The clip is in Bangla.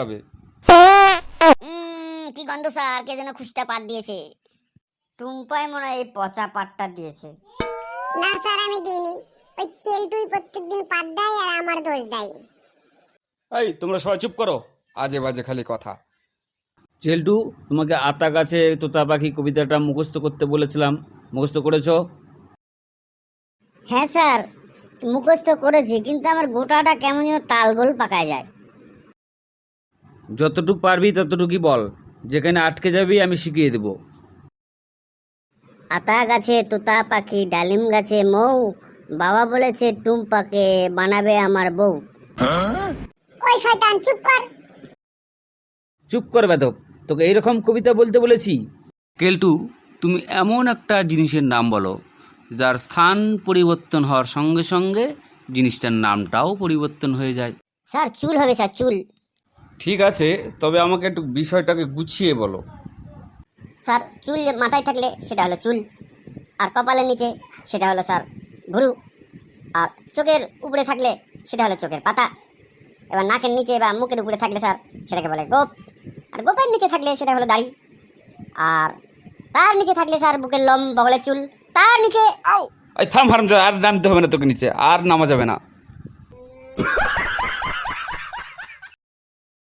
হবে। কি গন্ধ স্যার? কে যেন খুশটা পাট দিয়েছে। টুম্পাই মনে হয় এই পচা পাটটা দিয়েছে। না স্যার আমি দিইনি। ওই চেলটুই প্রত্যেকদিন পাত দেয় আর আমার দোষ দেয়। এই তোমরা সবাই চুপ করো। আজে বাজে খালি কথা। চেলটু তোমাকে আতা গাছে তোতা পাখি কবিতাটা মুখস্থ করতে বলেছিলাম। মুখস্থ করেছ? হ্যাঁ স্যার মুখস্থ করেছি কিন্তু আমার গোটাটা কেমন যেন তালগোল পাকায় যায়। যতটুকু পারবি ততটুকুই বল। যেখানে আটকে যাবি আমি শিখিয়ে দেবো। আতা গাছে তোতা পাখি ডালিম গাছে মৌ। বাবা বলেছে টুম্পাকে বানাবে আমার বউ। ওই শয়তান চুপ কর। চুপ কর বেদক তোকে এইরকম কবিতা বলতে বলেছি। কেলটু তুমি এমন একটা জিনিসের নাম বলো যার স্থান পরিবর্তন হওয়ার সঙ্গে সঙ্গে জিনিসটার নামটাও পরিবর্তন হয়ে যায়। স্যার চুল হবে স্যার চুল। ঠিক আছে তবে আমাকে একটু বিষয়টাকে গুছিয়ে বলো। স্যার চুল মাথায় থাকলে সেটা হলো চুল আর কপালের নিচে সেটা হলো স্যার ভুরু আর চোখের উপরে থাকলে সেটা হলো চোখের পাতা। এবার নাকের নিচে বা মুখের উপরে থাকলে স্যার সেটাকে বলে গোপ আর গোপের নিচে থাকলে সেটা হলো দাড়ি আর তার নিচে থাকলে স্যার বুকের লম বগলের চুল তার নিচে এই থাম হারাম আর নামতে হবে না তোকে নিচে আর নামা যাবে না।